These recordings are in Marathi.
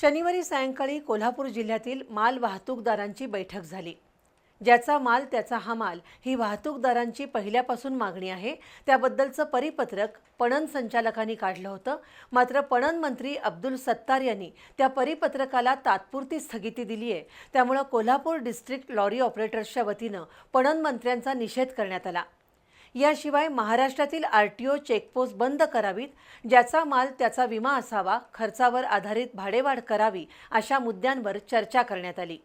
शनिवारी सायंकाळी कोल्हापूर जिल्ह्यातील माल वाहतूकदारांची बैठक झाली. ज्याचा माल त्याचा हा माल ही वाहतूकदारांची पहिल्यापासून मागणी आहे. त्याबद्दलचं परिपत्रक पणन संचालकांनी काढलं होतं. मात्र पणन मंत्री अब्दुल सत्तार यांनी त्या परिपत्रकाला तात्पुरती स्थगिती दिली आहे. त्यामुळं कोल्हापूर डिस्ट्रिक्ट लॉरी ऑपरेटर्सच्या वतीनं पणन मंत्र्यांचा निषेध करण्यात आला. याशिवाय महाराष्ट्रातील आर टी ओ चेकपोस्ट बंद करावीत ज्याचा माल त्याचा विमा असावा खर्चावर आधारित भाडेवाढ करावी अशा मुद्द्यांवर चर्चा करण्यात आली.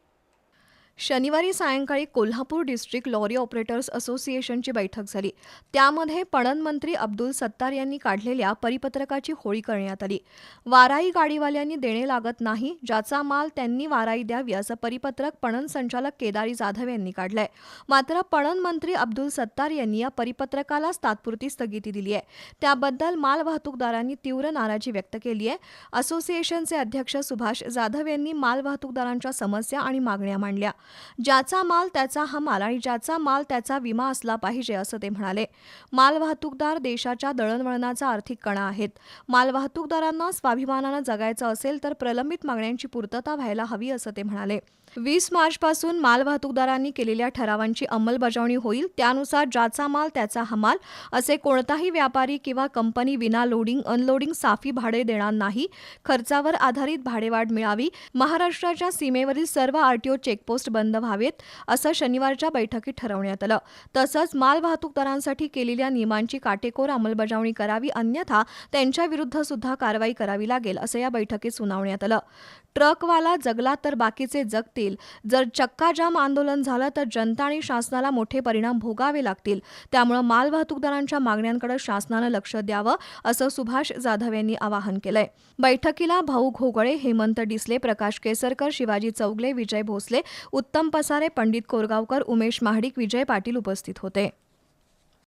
शनिवारी सायंकाळी कोल्हापूर डिस्ट्रिक्ट लॉरी ऑपरेटर्स असोसिएशनची बैठक झाली. त्यामध्ये पणन मंत्री अब्दुल सत्तार यांनी काढलेल्या परिपत्रकाची होळी करण्यात आली. वाराई गाडीवाल्यांनी देणे लागत नाही ज्याचा माल त्यांनी वाराई द्यावी असं परिपत्रक पणन संचालक केदारी जाधव यांनी काढलंय. मात्र पणन मंत्री अब्दुल सत्तार यांनी या परिपत्रकालाच तात्पुरती स्थगिती दिली आहे. त्याबद्दल माल वाहतूकदारांनी तीव्र नाराजी व्यक्त केली आहे. असोसिएशनचे अध्यक्ष सुभाष जाधव यांनी माल वाहतूकदारांच्या समस्या आणि मागण्या मांडल्या. ज्याचा माल त्याचा हा माल आणि ज्याचा माल त्याचा विमा असला पाहिजे असं ते म्हणाले. मालवाहतूकदार देशाच्या दळणवळणाचा आर्थिक कणा आहेत. माल वाहतूकदारांना स्वाभिमानानं जगायचं असेल तर प्रलंबित मागण्यांची पूर्तता व्हायला हवी असं ते म्हणाले. वीस मार्चपासून मालवाहतूकदारांनी केलेल्या ठरावांची अंमलबजावणी होईल. त्यानुसार ज्याचा माल त्याचा हमाल असे कोणताही व्यापारी किंवा कंपनी विना लोडिंग अनलोडिंग साफी भाडे देणार नाही. खर्चावर आधारित भाडेवाढ मिळावी. महाराष्ट्राच्या सीमेवरील सर्व आरटीओ चेकपोस्ट बंद व्हावेत असं शनिवारच्या बैठकीत ठरवण्यात आलं. तसंच माल वाहतूकदारांसाठी केलेल्या नियमांची काटेकोर अंमलबजावणी करावी अन्यथा त्यांच्याविरुद्ध सुद्धा कारवाई करावी लागेल असं या बैठकीत सुनावण्यात आलं. ट्रकवाला जगला तर बाकीचे जगतील. जर चक्काजाम आंदोलन झालं तर जनता आणि शासनाला मोठे परिणाम भोगावे लागतील. त्यामुळे माल वाहतूकदारांच्या मागण्यांकडे शासनानं लक्ष द्यावं असं सुभाष जाधव यांनी आवाहन केलंय. बैठकीला भाऊ घोगळे हेमंत डिसले प्रकाश केसरकर शिवाजी चौगले विजय भोसले उत्तम पसारे पंडित कोरगावकर उमेश महाडिक विजय पाटील उपस्थित होते.